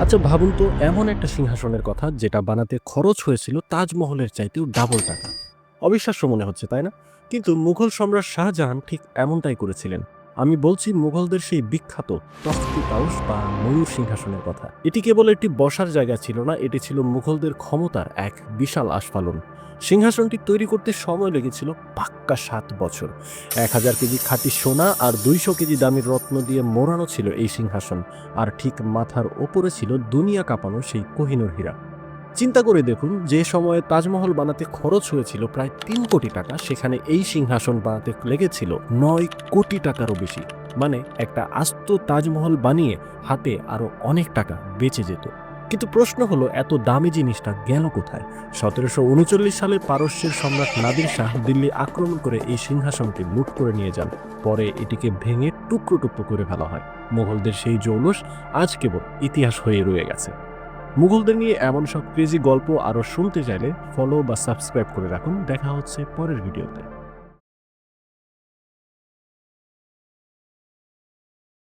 আচ্ছা ভাবুন তো, এমন একটা সিংহাসনের কথা যেটা বানাতে খরচ হয়েছিল তাজমহলের চাইতেও ডাবল টাকা। অবিশ্বাস্য মনে হচ্ছে, তাই না? কিন্তু মুঘল সম্রাট শাহজাহান ঠিক এমনটাই করেছিলেন। আমি বলছি মুঘলদের সেই বিখ্যাত তখতি তাউস বা ময়ূর সিংহাসনের কথা। এটি কেবল একটি বসার জায়গা ছিল না, এটি ছিল মুঘলদের ক্ষমতার এক বিশাল আস্ফালন। সিংহাসনটি তৈরি করতে সময় লেগেছিল পাক্কা সাত বছর। এক হাজার কেজি খাঁটি সোনা আর দুইশো কেজি দামের রত্ন দিয়ে মোড়ানো ছিল এই সিংহাসন, আর ঠিক মাথার ওপরে ছিল দুনিয়া কাঁপানো সেই কোহিনুর হীরা। চিন্তা করে দেখুন, যে সময়ে তাজমহল বানাতে খরচ হয়েছিল প্রায় তিন কোটি টাকা, সেখানে এই সিংহাসন বানাতে লেগেছিল নয় কোটি টাকারও বেশি। মানে একটা আস্ত তাজমহল বানিয়ে হাতে আরও অনেক টাকা বেঁচে যেত। কিন্তু প্রশ্ন হলো, এত দামি জিনিসটা গেল কোথায়? সতেরোশো উনচল্লিশ সালে পারস্যের সম্রাট নাদির শাহ দিল্লি আক্রমণ করে এই সিংহাসনকে লুট করে নিয়ে যান। পরে এটিকে ভেঙে টুকরো টুকরো করে ফেলা হয়। মুঘলদের সেই জৌলুস আজ কেবল ইতিহাস হয়ে রয়ে গেছে। মুঘলদের নিয়ে এমন সব ক্রেজি গল্প আরও শুনতে চাইলে ফলো বা সাবস্ক্রাইব করে রাখুন। দেখা হচ্ছে পরের ভিডিওতে।